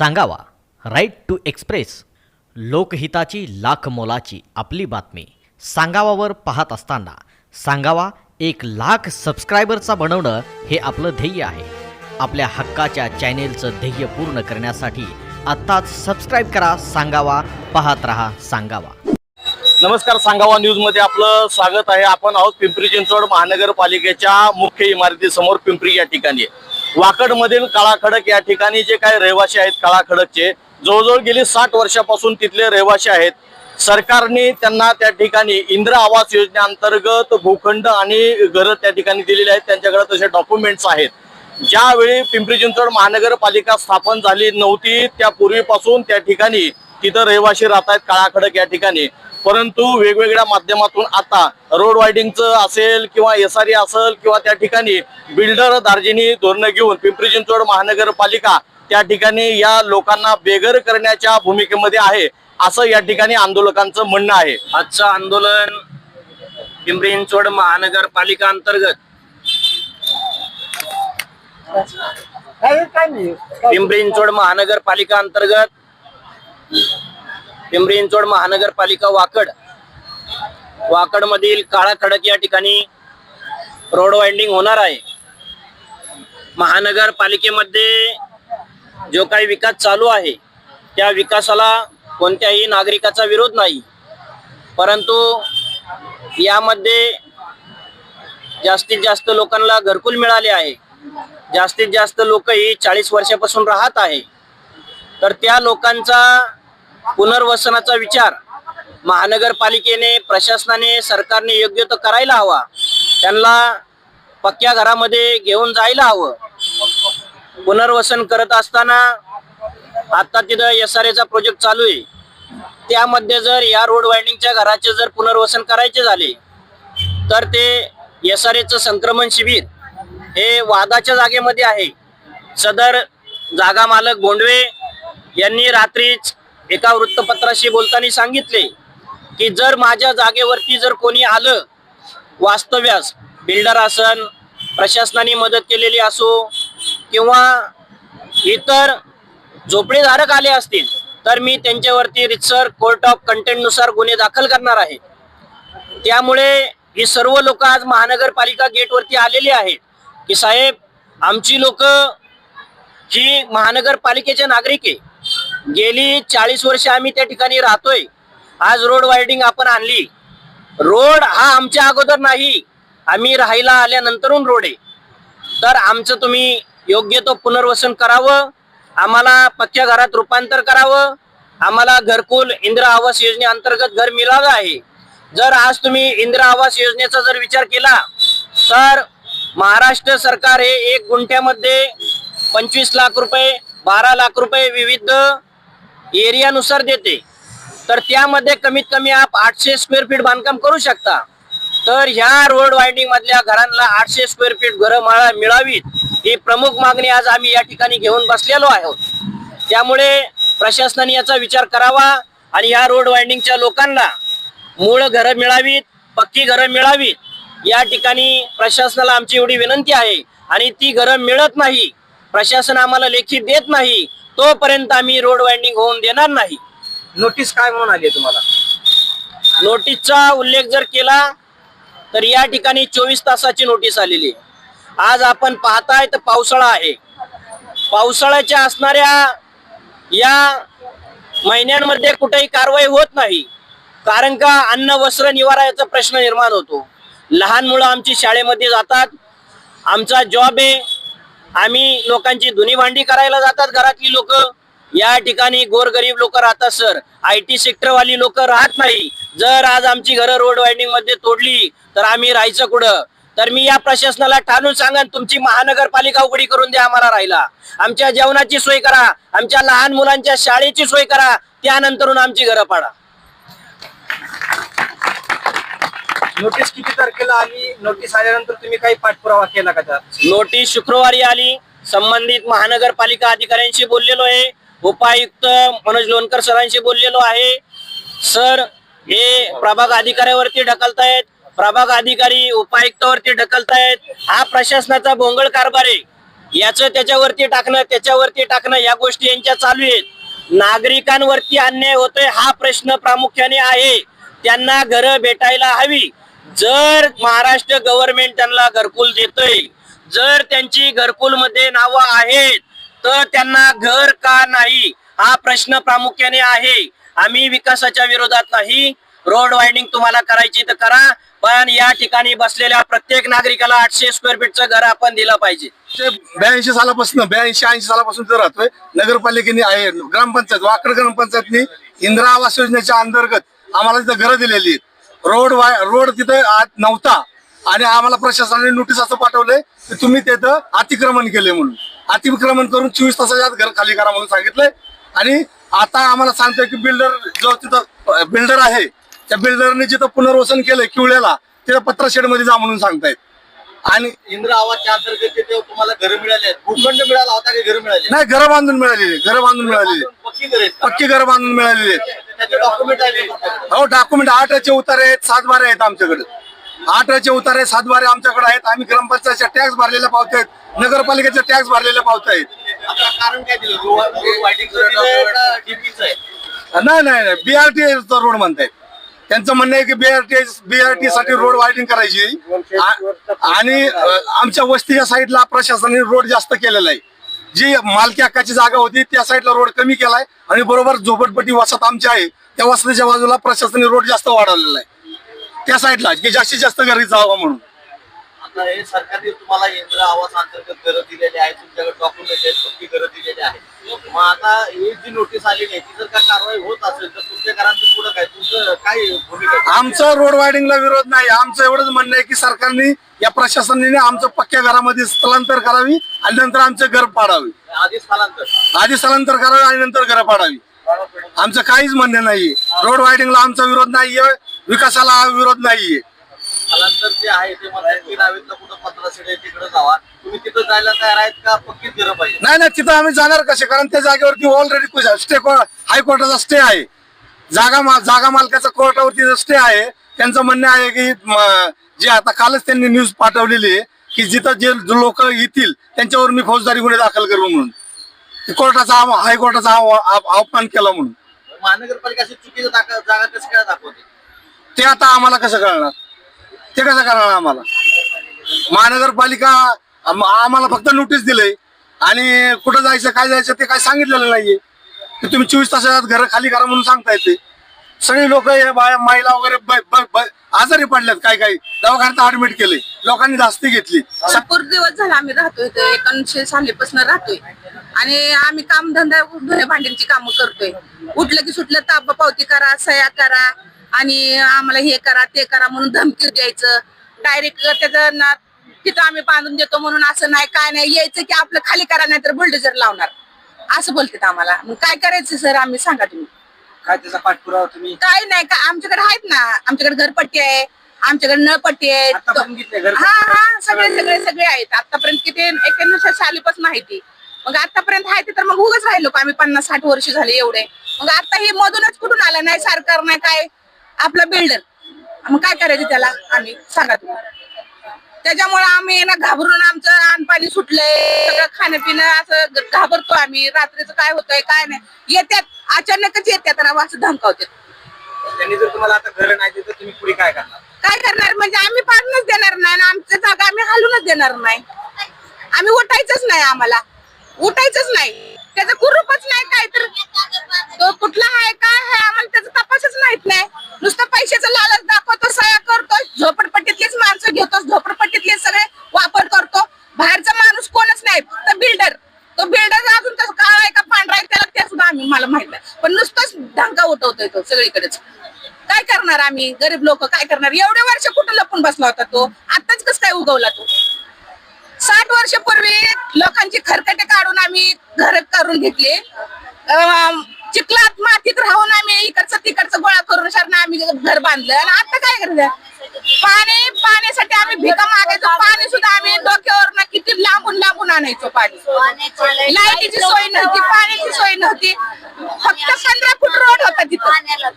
सांगावा. Right to express लोकहिताची लाख मोलाची आपली बातमी. सांगावावर पाहत असताना सांगावा एक लाख सबस्क्रायबरचा बनवणं हे आपलं ध्येय आहे. आपल्या हक्काच्या चॅनेलचं ध्येय पूर्ण करण्यासाठी आत्ताच सबस्क्राईब करा सांगावा पाहत राहा सांगावा. नमस्कार सांगावा न्यूजमध्ये आपलं स्वागत आहे. आपण आहोत पिंपरी चिंचवड महानगरपालिकेच्या मुख्य इमारतीसमोर पिंपरी या ठिकाणी. वाकडमधील काळाखडक या ठिकाणी जे काही रहिवासी आहेत काळाखडकचे जवळजवळ गेली साठ वर्षापासून तिथले रहिवासी आहेत. सरकारने त्यांना त्या ठिकाणी इंदिरा आवास योजनेअंतर्गत भूखंड आणि घरं त्या ठिकाणी दिलेली आहेत. त्यांच्याकडे तसे डॉक्युमेंट्स आहेत. ज्यावेळी पिंपरी चिंचवड महानगरपालिका स्थापन झाली नव्हती त्या पूर्वीपासून त्या ठिकाणी तिथं रहिवासी राहत आहेत काळाखडक या ठिकाणी. परंतु वेगवेगळ्या माध्यमातून आता रोड वायडिंगचं असेल किंवा एस आर असेल किंवा त्या ठिकाणी बिल्डर दार्जिनी धोरणं घेऊन पिंपरी चिंचवड महानगरपालिका त्या ठिकाणी या लोकांना बेघर करण्याच्या भूमिकेमध्ये आहे असं या ठिकाणी आंदोलकांचं म्हणणं आहे. आजचं आंदोलन पिंपरी चिंचवड महानगरपालिका अंतर्गत पिंपरी चिंचवड महानगरपालिका अंतर्गत पिंपरी चिंचवड महानगरपालिका वाकड. वाकडमधील काळा खडक या ठिकाणी रोड वाइंडिंग होणार आहे. महानगरपालिकेमध्ये जो काही विकास चालू आहे त्या विकासाला कोणत्याही नागरिकाचा विरोध नाही. परंतु यामध्ये जास्तीत जास्त लोकांना घरकुल मिळाले आहे. जास्तीत जास्त लोक ही चाळीस वर्षापासून राहत आहे. तर त्या लोकांचा पुनर्वसनाचा विचार महानगरपालिकेने प्रशासनाने सरकारने योग्य तो करायला हवा. त्यांना पक्क्या घरामध्ये घेऊन जायला हवं. पुनर्वसन करत असताना आता तिथं एस आर एचा प्रोजेक्ट चालू आहे. त्यामध्ये जर या रोड वाइंडिंगच्या घराचे जर पुनर्वसन करायचे झाले तर ते एस आर एचं संक्रमण शिबिर हे वादाच्या जागेमध्ये आहे. सदर जागा मालक गोंडवे यांनी रात्रीच एका वृत्तपत्राशी बोलताना सांगितले की जर माझ्या जागेवरती जर कोणी आलं वास्तव्यास बिल्डर असन प्रशासनाने मदत केलेली असो किंवा इतर झोपडेधारक आले असतील तर मी त्यांच्यावरती रितसर कोर्ट ऑफ कंटेंटनुसार गुन्हे दाखल करणार आहे. त्यामुळे ही सर्व लोक आज महानगरपालिका गेटवरती आलेली आहेत. की साहेब आमची लोक ही महानगरपालिकेचे नागरिक आहे. गेली चाळीस वर्ष आम्ही त्या ठिकाणी राहतोय. आज रोड वायडिंग आपण आणली. रोड हा आमच्या अगोदर नाही. आम्ही राहायला आल्यानंतरून रोड आहे. तर आमचं तुम्ही योग्य तो पुनर्वसन करावं. आम्हाला पक्क्या घरात रूपांतर करावं. आम्हाला घरकुल इंदिरा आवास योजनेअंतर्गत घर मिळालं आहे. जर आज तुम्ही इंदिरा आवास योजनेचा जर विचार केला तर महाराष्ट्र सरकार हे एक गुंठ्यामध्ये पंचवीस लाख रुपये बारा लाख रुपये विविध एरियानुसार देते. तर त्यामध्ये कमीत कमी आप आठशे स्क्वेअर फीट बांधकाम करू शकता. तर ह्या रोड वाइंडिंग मधल्या घरांना आठशे स्क्वेअर फीट घरं मला मिळावीत ही प्रमुख मागणी आज आम्ही या ठिकाणी घेऊन बसलेलो आहोत. त्यामुळे प्रशासनाने याचा विचार करावा आणि या रोड वाइंडिंगच्या लोकांना मूळ घरं मिळावीत पक्की घरं मिळावीत या ठिकाणी प्रशासनाला आमची एवढी विनंती आहे. आणि ती घरं मिळत नाही प्रशासन आम्हाला लेखी देत नाही तोपर्यंत आम्ही रोड वाइंडिंग होऊन देणार नाही. नोटीस काय म्हणून आली आहे तुम्हाला? नोटीसचा उल्लेख जर केला तर या ठिकाणी चोवीस तासाची नोटीस आलेली आहे. आज आपण पाहताय तर पावसाळा आहे. पावसाळ्याच्या असणाऱ्या या महिन्यांमध्ये कुठेही कारवाई होत नाही. कारण का अन्न वस्त्र निवारा याचा प्रश्न निर्माण होतो. लहान मुलं आमची शाळेमध्ये जातात. आमचा जॉब आहे. आम्ही लोकांची धुनी भांडी करायला जातात घरातली लोक. या ठिकाणी गोरगरीब लोक राहतात सर आय टी सेक्टरवाली लोक राहत नाही. जर आज आमची घरं रोड वाइंडिंगमध्ये तोडली तर आम्ही राहायचं कुठं? तर मी या प्रशासनाला ठाणून सांगा तुमची महानगरपालिका उघडी करून द्या आम्हाला राहायला. आमच्या जेवणाची सोय करा आमच्या लहान मुलांच्या शाळेची सोय करा त्यानंतरून आमची घरं पाडा. नोटीस किती तारखेला आली? नोटीस आल्यानंतर तुम्ही काही पाठपुरावा केला का त्या नोटीस शुक्रवारी आली. संबंधित महानगरपालिका अधिकाऱ्यांशी बोललेलो आहे. उपायुक्त मनोज लोणकर सरांशी बोललेलो आहे. सर हे प्रभाग अधिकाऱ्यावरती ढकलतायत. प्रभाग अधिकारी उपायुक्तावरती ढकलतायत. हा प्रशासनाचा भोंगळ कारभार आहे. याचं त्याच्यावरती टाकणं त्याच्यावरती टाकणं या गोष्टी यांच्या चालू आहेत. नागरिकांवरती अन्याय होतोय हा प्रश्न प्रामुख्याने आहे. त्यांना घरं भेटायला हवी. जर महाराष्ट्र गव्हर्नमेंट त्यांना घरकुल देतोय जर त्यांची घरकुलमध्ये नावं आहेत तर त्यांना घर का नाही? हा प्रश्न प्रामुख्याने आहे. आम्ही विकासाच्या विरोधात नाही. रोड वायडिंग तुम्हाला करायची तर करा पण या ठिकाणी बसलेल्या प्रत्येक नागरिकाला आठशे स्क्वेअर फीटचं घर आपण दिलं पाहिजे. ब्याऐंशी सालापासून ब्याऐंशी ऐंशी सालापासून ते राहतोय. नगरपालिकेने आहे ग्रामपंचायत वाकड ग्रामपंचायतनी इंदिरा आवास योजनेच्या अंतर्गत आम्हाला तिथं घरं दिलेली आहेत. रोड वाय रोड तिथं आत नव्हता. आणि आम्हाला प्रशासनाने नोटीस असं पाठवलंय की तुम्ही तिथं अतिक्रमण केले म्हणून. अतिक्रमण करून चोवीस तासाच्या आत घर खाली करा म्हणून सांगितलंय. आणि आता आम्हाला सांगतोय की बिल्डर जो तिथं बिल्डर आहे त्या बिल्डरने जिथं पुनर्वसन केलंय किवळ्याला तिथं पत्र शेडमध्ये जा म्हणून सांगतायत. आणि इंदिरा आवासच्या अंतर्गत तिथे तुम्हाला घर मिळाले भूखंड मिळाला होता की घर मिळाले नाही घरं बांधून मिळालेली घरं बांधून मिळालेली? पक्की घरं बांधून मिळालेली हो डॉक्युमेंट आठचे उतारे आहेत सातबारे आहेत आमच्याकडे. आठचे उतारे सातबारे आमच्याकडे आहेत. आम्ही ग्रामपंचायतच्या टॅक्स भरलेल्या पावत आहेत नगरपालिकेचे टॅक्स भरलेल्या पावत आहेत आता कारण काय दिलं? रोड रोड वायडिंगचं दिलंय का DP चं आहे. नाही नाही नाही. बीआरटी चा रोड म्हणतायत. त्यांचं म्हणणं आहे की बीआरटी बीआरटी साठी रोड वायडिंग करायची. आणि आमच्या वस्तीच्या साईडला प्रशासनाने रोड जास्त केलेला आहे. जी मालकी हक्काची जागा होती त्या साईडला रोड कमी केलाय आणि बरोबर झोपडपट्टी वसाहत आमची आहे त्या वसतीच्या बाजूला प्रशासनाने रोड जास्त वाढवलेला आहे. त्या साईडला की जास्तीत जास्त घरी जावा म्हणून. आता हे सरकारने तुम्हाला इंदिरा आवास अंतर्गत घरं दिलेली आहेत तुमच्याकडे डॉक्युमेंट आहेत पक्की घरं दिलेली आहेत मग आता ही जी नोटीस आलेली आहे ती जर का कारवाई होत असेल तर तुमच्या घरांचं पुढं काय? तुमचं काय भूमिका आहे? आमचं रोड वायडिंगला विरोध नाही. आमचं एवढंच म्हणणं आहे की सरकारने या प्रशासनाने आमचं पक्क्या घरामध्ये स्थलांतर करावी आणि नंतर आमचे घर पाडावे. आधी स्थलांतर. आधी स्थलांतर करावे आणि नंतर घरं पाडावी. आमचं काहीच म्हणणं नाहीये. रोड वायडिंगला आमचा विरोध नाहीये विकासाला हा विरोध नाहीये. स्थलांतर जे आहे ते की नावेतलं कुठं पत्र आहे तिकडे जावा. तुम्ही तिथं जायला तयार आहेत का? पक्कीच घरं पाहिजे. नाही नाही तिथं आम्ही जाणार कसे? कारण त्या जागेवरती ऑलरेडी स्टे हायकोर्टाचा स्टे आहे. जागा मा- जागा मालकाचा कोर्टावरती स्टे आहे त्यांचं म्हणणं आहे की जे आता कालच त्यांनी न्यूज पाठवलेली आहे की जिथं जे लोक येतील त्यांच्यावर मी फौजदारी गुन्हे दाखल करू म्हणून. कोर्टाचा हायकोर्टाचा आव- आव- अपमान केला म्हणून. महानगरपालिका चुकीचं जागा कसं काय दाखवते? ते आता आम्हाला कसं कळणार? ते कसं करणार आम्हाला? महानगरपालिका आम्हाला फक्त नोटीस दिलंय. आणि कुठं जायचं काय जायचं ते काय सांगितलेलं नाहीये. तुम्ही चोवीस तासात घर खाली करा म्हणून सांगता येते सगळी लोक महिला वगैरे आजारी पडल्यात काय काय दवाखान्यात ऍडमिट केले. लोकांनी धास्ती घेतली. भरपूर दिवस झाला आम्ही राहतोय इथे. एकोणीसशे सालीपासून राहतोय. आणि आम्ही कामधंदा धुणे भांड्यांची कामं करतोय. उठलं की सुटलं ताप पावती करा सह्या करा. आणि आम्हाला हे करा ते करा म्हणून धमकी द्यायचं. डायरेक्ट त्याचं ना तिथं आम्ही बांधून देतो म्हणून असं नाही काय नाही यायचं की आपलं खाली करा नाही तर बुलडोजर लावणार. असं बोलतात आम्हाला. मग काय करायचं सर आम्ही सांगा तुम्ही. काय त्याचा पाठपुरावा तुम्ही? काय नाही का आमच्याकडे आहेत ना. आमच्याकडे घरपट्टी आहे. आमच्याकडे नळपट्टी आहे. आतापर्यंत घेतले घर हा हा सगळे सगळे सगळे आहेत. आतापर्यंत किती एक्क्याण्णव सालीपासून माहिती. मग आतापर्यंत आहे ते तर मग उगाच राहिलो का आम्ही पन्नास साठ वर्ष झाले एवढे. मग आता हे मधूनच कुठून आलं? नाही सरकार नाही काय? आपलं बिल्डर मग काय करायचं त्याला? आम्ही सांगा त्याच्यामुळे आम्ही ना घाबरून आमचं अनपाणी सुटलंय. सगळं खाणं असं घाबरतो आम्ही. रात्रीचं काय होतंय काय नाही. येत्यात. अचानकच येत्यात ना असं धमकावतात त्यांनी जर तुम्हाला आता घर नाही दिलं तर तुम्ही पुढे काय करणार? काय करणार? म्हणजे आम्ही पाडूनच देणार नाही आणि आमच्या जागा आम्ही हलूनच देणार नाही. आम्ही उठायचंच नाही आम्हाला. उठायचंच नाही. त्याचं कुरूपच नाही काय तर तो कुठला आहे काय आहे आम्हाला त्याचा तपासच माहीत नाही नुसतं पैशाचं लालच दाखवतो सह्या करतो झोपडपट्टीतलीच माणसं घेतो झोपडपट्टीतले सगळे वापर करतो बाहेरचा माणूस कोणच नाही फक्त बिल्डर तो बिल्डर अजून तसं काळा आहे का पांढरा आहे त्याला ते सुद्धा आम्ही मला माहीत नाही पण नुसतंच ढंका उठवतोय तो सगळीकडेच काय आम्ही गरीब लोक काय करणार? एवढे वर्ष कुठं लपून बसला होता तो? आताच कस काय उगवला तो? साठ वर्षापूर्वी लोकांची खरकटे काढून आम्ही घर करून घेतले. चिखलात मातीत राहून आम्ही इकडचं तिकडचं गोळा करून शरण आम्ही घर बांधलं. आणि आता काय करायचं? पाणी पाण्यासाठी आम्ही भिका मागायचो. पाणी सुद्धा आम्ही डोक्यावर किती लांबून लांबून आणायचो पाणी. लाईटीची सोय नव्हती पाण्याची सोय नव्हती. फक्त पंधरा फूट रोड होता तिथं.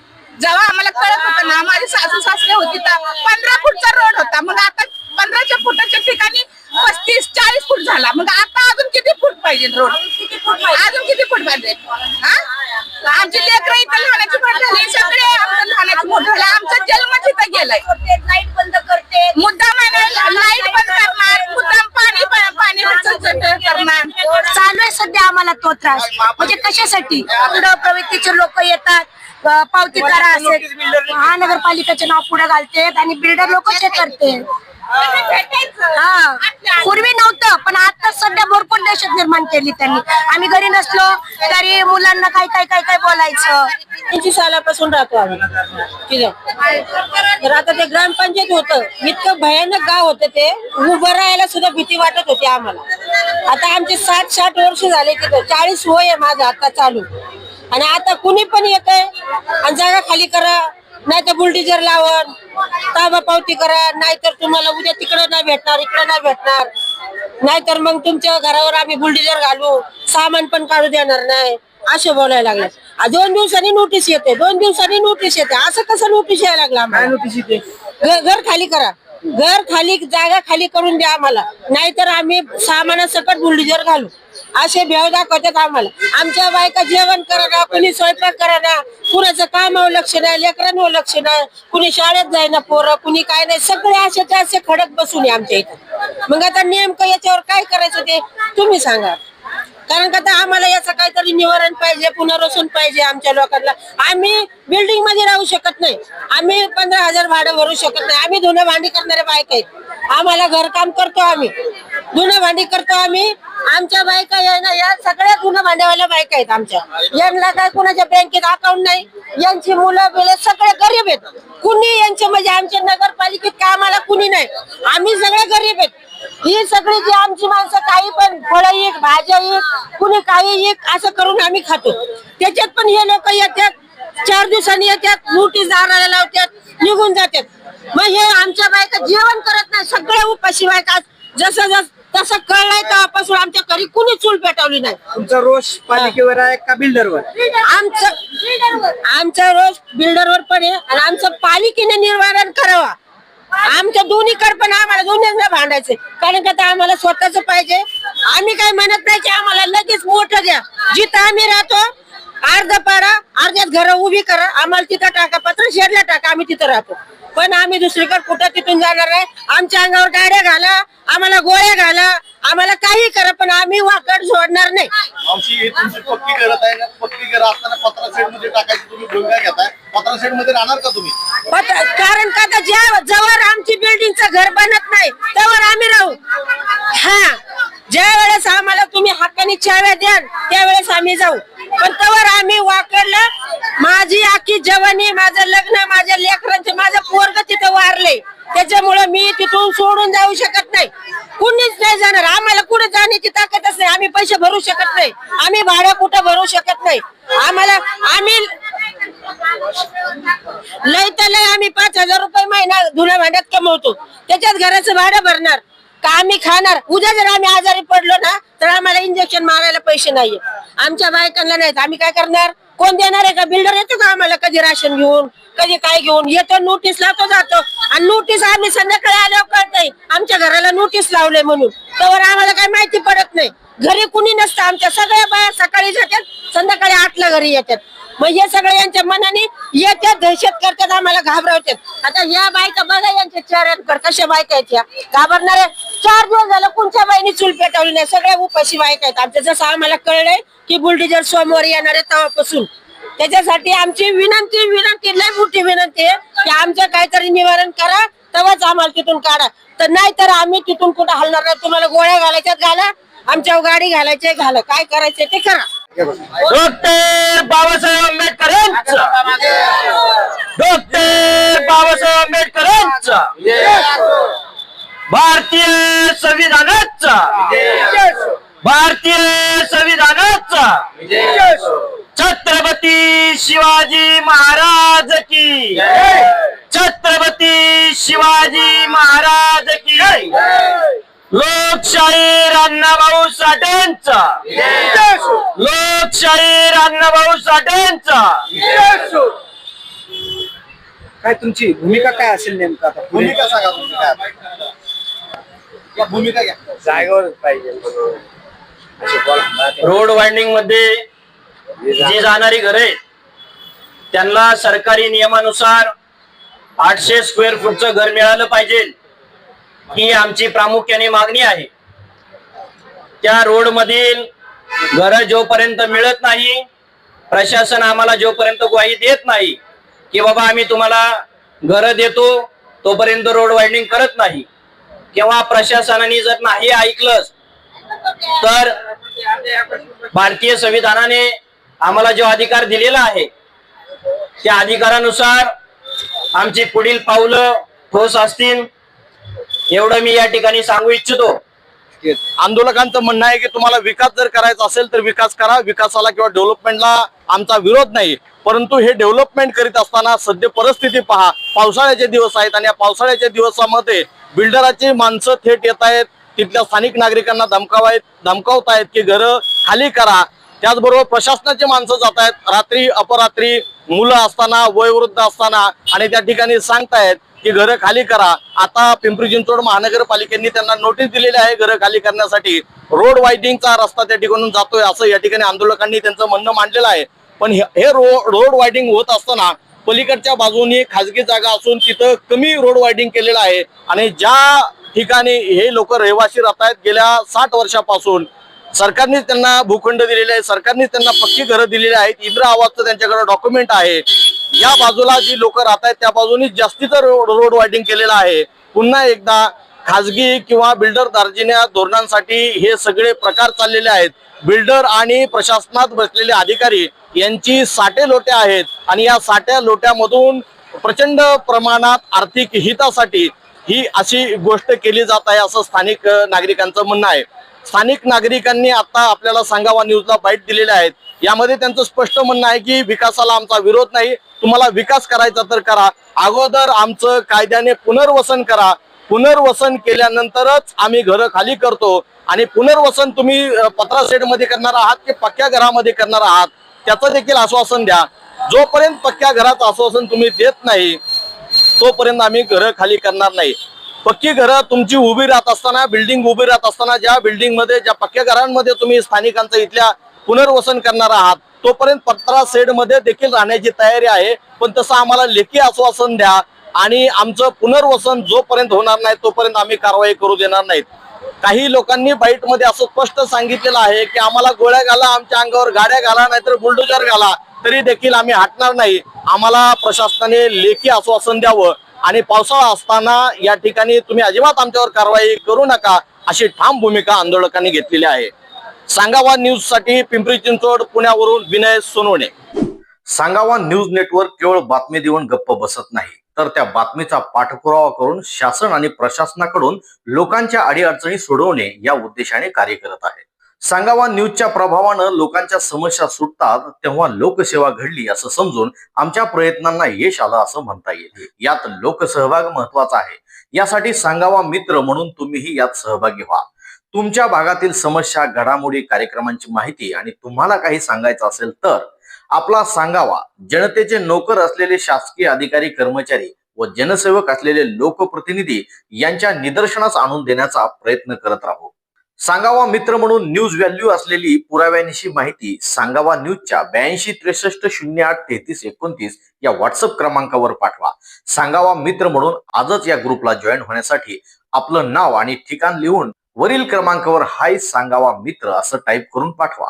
जेव्हा आम्हाला कळत होतं ना माझे सासू सासरे होती तर पंधरा फूटचा रोड होता. मग आता पंधराच्या फुटाच्या ठिकाणी पस्तीस चाळीस फूट झाला. मग आता अजून पाहिजे रोड? अजून किती फूट पाहिजे? हा? आमची लेकरं इथं लहानाची मोठ झाली. सगळे आमचं लहानाची मोठ झालं. आमचा जन्म तिथं गेलाय. लाइट बंद करते. मुद्दाम लाइट बंद करणार. पाणी करणार चालू आहे सध्या आम्हाला तो त्रास. म्हणजे कशासाठी? पुढं प्रवृत्तीचे लोक येतात अं, पावतीदार असेल. महानगरपालिकेचे नाव पुढे घालतेत आणि बिल्डर लोक ते करते हा. पूर्वी नव्हतं पण आता सध्या भरपूर दहशत निर्माण केली त्यांनी. आम्ही घरी नसलो तरी मुलांना काय काय काय काय बोलायचं? त्यांची सालापासून राहतो आम्ही. तर आता ते ग्रामपंचायत होतं. इतकं भयानक गाव होतं ते. उभं राहायला सुद्धा भीती वाटत होती आम्हाला. आता आमचे सात साठ वर्ष झाले तिथं. चाळीस वय आहे माझं आता चालू. आणि आता कुणी पण येत आणि जागा खाली करा. नाही तर बुलडीजर लावण ताबा पावती करा नाहीतर तुम्हाला उद्या तिकडं नाही भेटणार इकडं नाही भेटणार. नाहीतर मग तुमच्या घरावर आम्ही बुलडीजर घालू सामान पण काढू देणार नाही. असे बोलायला लागले. दोन दिवसांनी नोटीस येते दोन दिवसांनी नोटीस येते. असं कसं नोटीस यायला लागला आम्हाला? नोटीस येते? घर खाली करा. घर खाली जागा खाली करून द्या आम्हाला. नाहीतर आम्ही सामानासकट बुलडीजर घालू. असे भेव दाखवतात आम्हाला? आमच्या बायका जेवण करा ना कुणी स्वयंपाक करा ना कुणाचं कामावर लक्ष नाही लेकरांवर लक्ष नाही कुणी शाळेत जाईना पोरं कुणी काय नाही सगळे असे ते असे खडक बसून आमच्या इथं. मग आता नेमकं याच्यावर काय करायचं ते तुम्ही सांगा. कारण का आता आम्हाला याचं काहीतरी निवारण पाहिजे पुनर्वसन पाहिजे आमच्या लोकांना. आम्ही बिल्डिंगमध्ये राहू शकत नाही. आम्ही पंधरा हजार भाडं भरू शकत नाही. आम्ही धुणं भांडी करणारे बायक आहेत. आम्हाला घरकाम करतो आम्ही. धुणं भांडी करतो आम्ही. आमच्या बायका या ना या सगळ्या धुणं भांडवल्या बायका आहेत आमच्या. यांना काय कुणाच्या बँकेत अकाउंट नाही यांची मुलं बिलं सगळे गरीब आहेत. कुणी यांचे म्हणजे आमच्या नगरपालिकेत कामाला कुणी नाही. आम्ही सगळे गरीब आहेत. ही सगळी जी आमची माणसं काही पण फळं एक भाज्या एक कुणी काही एक असं करून आम्ही खातो. त्याच्यात पण हे लोक येतात चार दिवसांनी येतात मोठी झाडाला लावतात निघून जातात. मग हे आमच्या बायका जेवण करत नाही सगळ्या उपाशी बायका. जसं जस तसं कळलंय तेव्हापासून आमच्या घरी कुणी चूल पेटवली नाही. तुमचा रोष पालिकेवर आहे का बिल्डरवर? आमचं आमचा रोज बिल्डरवर पण आहे आणि आमचं पालिकेने निवारण करावा. आमच्या दोन्हीकडे पण आम्हाला दोन्हीला भांडायचे. कारण का आम्हाला स्वतःच पाहिजे. आम्ही काय म्हणत नाही की आम्हाला लगेच मोठं द्या. जिथं आम्ही राहतो अर्ध पाडा अर्ध्यात घर उभी करा. आम्हाला तिथं टाका पत्र शेडला टाका आम्ही तिथं राहतो. पण आम्ही दुसरीकडे कुठं तिथून जाणार नाही आमच्या अंगावर गाड्या घाला आम्हाला गोळ्या घाला. आम्हाला काही करा पण आम्ही वाकड सोडणार नाही. मावशी हे तुमची पक्की करत आहे ना पक्की करत असताना पत्रा मध्ये टाकायची तुम्ही भूमिका घेताय. पत्रा मध्ये राहणार का तुम्ही? कारण का आता ज्या जवळ आमची बिल्डिंगचं घर बनत नाही त्यावर आम्ही राहू. हा. ज्या वेळेस आम्हाला तुम्ही हक्कानी चाव्या द्याल त्यावेळेस आम्ही जाऊ. पण त्यावर आम्ही वाकडलं. माझी आखी जवानी माझं लग्न माझ्या लेकरांचे माझं पोरग तिथं वारले. त्याच्यामुळे मी तिथून सोडून जाऊ शकत नाही. कुणीच नाही जाणार. आम्हाला कुठे जाण्याची ताकदच नाही. आम्ही पैसे भरू शकत नाही. आम्ही भाडं कुठं भरू शकत नाही. आम्हाला आम्ही लय तर लय आम्ही पाच हजार रुपये महिना धुण्या भांड्यात कमवतो. त्याच्यात घराचं भाडं भरणार. का आम्ही खाणार? उद्या जर आम्ही आजारी पडलो ना तर आम्हाला इंजेक्शन मारायला पैसे नाहीये. आमच्या बायकांना नाहीत. आम्ही काय करणार? कोण देणार आहे का? बिल्डर येतो का आम्हाला? कधी राशन घेऊन कधी काय घेऊन? येतो नोटीस लावतो जातो. आणि नोटीस आम्ही संध्याकाळी आल्यावर कळत नाही आमच्या घराला नोटीस लावले म्हणून. तर आम्हाला काही माहिती पडत नाही. घरी कुणी नसतं. आमच्या सगळ्या बाया सकाळी जातात संध्याकाळी आठला घरी येतात. मग हे सगळे यांच्या मनाने येतात दहशत करतात आम्हाला घाबरवतात. आता या बायका बघा यांच्या चेहऱ्यांकडे कशा बायका आहेत या? घाबरणाऱ्या चार दिवस झालं कोणत्या बाईने चूल पेटवली नाही? सगळ्या उपाशी बायका आहेत. आमच्या जसं आम्हाला कळलंय की बुलडीजर सोमवारी येणार आहे तेव्हापासून. त्याच्यासाठी आमची विनंती विनंती लय मोठी विनंती आहे की आमचं काहीतरी निवारण करा तेव्हाच आम्हाला तिथून काढा. तर नाही तर आम्ही तिथून कुठं हलणार नाही? तुम्हाला गोळ्या घालायच्यात घाला आमच्या गाडी घालायचे घाला. काय करायचे ते करा. डॉक्टर बाबासाहेब आंबेडकर डॉक्टर बाबासाहेब आंबेडकर भारतीय संविधानाचा. भारतीय संविधानाचा. छत्रपती शिवाजी महाराज की. छत्रपती शिवाजी महाराज की. लोकशाही अण्णाभाऊ साठेंचा. लोकशाही अण्णाभाऊ साठेंचा. काय तुमची भूमिका काय असेल नेमकं? भूमिका सांगा तुमची काय या भूमिका घ्या. जागेवर पाहिजे. रोड वाइंडिंगमध्ये जी जाणारी घरे त्यांना सरकारी नियमानुसार आठशे स्क्वेअर फूटचं घर मिळालं पाहिजे. ही आमची प्रामुख्याने मागणी आहे. त्या रोड मधील घर जोपर्यंत मिळत नाही प्रशासन आम्हाला जोपर्यंत ग्वाही देत नाही की बाबा आम्ही तुम्हाला घर देतो तोपर्यंत रोड वाइंडिंग करत नाही. किंवा प्रशासनाने जर नाही ऐकलं तर भारतीय संविधानाने आम्हाला जो अधिकार दिलेला आहे त्या अधिकारानुसार आमची पुढील पावलं ठोस असतील एवढं मी या ठिकाणी सांगू इच्छितो. आंदोलकांचं म्हणणं आहे की तुम्हाला विकास जर करायचा असेल तर विकास करा विकासाला किंवा डेव्हलपमेंटला आमचा विरोध नाही. परंतु हे डेव्हलपमेंट करीत असताना सध्या परिस्थिती पहा. पावसाळ्याचे दिवस आहेत आणि या पावसाळ्याच्या दिवसामध्ये बिल्डराची माणसं थेट येत आहेत तिथल्या स्थानिक नागरिकांना धमकावायत धमकावतायत की घरं खाली करा. त्याचबरोबर प्रशासनाची माणसं जात आहेत रात्री अपरात्री मुलं असताना वयोवृद्ध असताना आणि त्या ठिकाणी सांगतायत की घरं खाली करा. आता पिंपरी चिंचवड महानगरपालिकेने त्यांना नोटीस दिलेली आहे घरं खाली करण्यासाठी. रोड वायडिंगचा रस्ता त्या ठिकाणून जातोय असं या ठिकाणी आंदोलकांनी त्यांचं म्हणणं मांडलेलं आहे. पण हे हे रो रोड वायडिंग होत असताना पलीकडच्या बाजूनी खाजगी जागा असून तिथं कमी रोड वायडिंग केलेलं आहे. आणि ज्या ठिकाणी हे लोक रहिवासी राहत आहेत गेल्या साठ वर्षापासून सरकारने त्यांना भूखंड दिलेले आहे सरकारने त्यांना पक्की घरं दिलेली आहेत. इंद्रा आवाजचं त्यांच्याकडे डॉक्युमेंट आहे. या बाजूला जी लोक राहत आहेत त्या बाजूनी जास्तीचं रोड रोड वायडिंग केलेलं आहे. पुन्हा एकदा खाजगी किंवा बिल्डर दार्जिन्या धोरणांसाठी हे सगळे प्रकार चाललेले आहेत. बिल्डर आणि प्रशासनात बसलेले अधिकारी यांची साठे लोटे आहेत आणि या साठ्या लोट्यामधून प्रचंड प्रमाणात आर्थिक हितासाठी ही अशी गोष्ट केली जात आहे असं स्थानिक नागरिकांचं म्हणणं आहे. स्थानिक नागरिकांनी आता आपल्याला सांगावा न्यूजला बाईट दिलेल्या आहेत. यामध्ये त्यांचं स्पष्ट म्हणणं आहे की विकासाला आमचा विरोध नाही. तुम्हाला विकास करायचा तर करा. अगोदर आमचं कायद्याने पुनर्वसन करा. पुनर्वसन केल्यानंतरच आम्ही घरं खाली करतो. आणि पुनर्वसन तुम्ही पत्रा सेटमध्ये करणार आहात की पक्क्या घरामध्ये करणार आहात त्याचं देखील आश्वासन द्या. जोपर्यंत पक्क्या घराचं आश्वासन तुम्ही देत नाही तोपर्यंत आम्ही घरं खाली करणार नाही. पक्की घरं तुमची उभी राहत असताना बिल्डिंग उभी राहत असताना ज्या बिल्डिंगमध्ये ज्या पक्क्या घरांमध्ये तुम्ही स्थानिकांचं इथल्या पुनर्वसन करणार आहात तोपर्यंत पत्रा सेडमध्ये देखील राहण्याची तयारी आहे. पण तसं आम्हाला लेखी आश्वासन द्या. आणि आमचं पुनर्वसन जोपर्यंत होणार नाही तोपर्यंत आम्ही कारवाई करू देणार नाहीत. काही लोकांनी बाईटमध्ये असं स्पष्ट सांगितलेलं आहे की आम्हाला गोळ्या घाला आमच्या अंगावर गाड्या घाला नाहीतर बुलडोजर घाला तरी देखील आम्ही हटणार नाही. आम्हाला प्रशासनाने लेखी आश्वासन द्यावं आणि पावसाळा असताना या ठिकाणी तुम्ही अजिबात आमच्यावर कारवाई करू नका अशी ठाम भूमिका आंदोलकांनी घेतलेली आहे. सांगावा न्यूजसाठी पिंपरी चिंचवड पुण्यावरून विनय सोनवणे. सांगावा न्यूज नेटवर्क केवळ बातमी देऊन गप्प बसत नाही. तर त्या बातमीचा पाठपुरावा करून शासन आणि प्रशासनाकडून लोकांच्या अडीअडचणी सोडवणे या उद्देशाने कार्य करत आहे. सांगावा न्यूजच्या प्रभावानं लोकांच्या समस्या सुटतात तेव्हा लोकसेवा घडली असं समजून आमच्या प्रयत्नांना यश आलं असं म्हणता येईल. यात लोकसहभाग महत्त्वाचा आहे. यासाठी सांगावा मित्र म्हणून तुम्हीही यात सहभागी व्हा. तुमच्या भागातील समस्या घडामोडी कार्यक्रमांची माहिती आणि तुम्हाला काही सांगायचं असेल तर आपला सांगावा. जनतेचे नोकर असलेले शासकीय अधिकारी कर्मचारी व जनसेवक असलेले लोकप्रतिनिधी यांच्या निदर्शनास आणून देण्याचा प्रयत्न करत राहू. सांगावा मित्र म्हणून न्यूज व्हॅल्यू असलेली पुराव्यानिशी माहिती सांगावा न्यूजच्या ब्याऐंशी त्रेसष्ट शून्य आठ तेहतीस एकोणतीस या व्हॉट्सअप क्रमांकावर पाठवा. सांगावा मित्र म्हणून आजच या ग्रुपला जॉईन होण्यासाठी आपलं नाव आणि ठिकाण लिहून वरील क्रमांकावर हाय सांगावा मित्र असं टाईप करून पाठवा.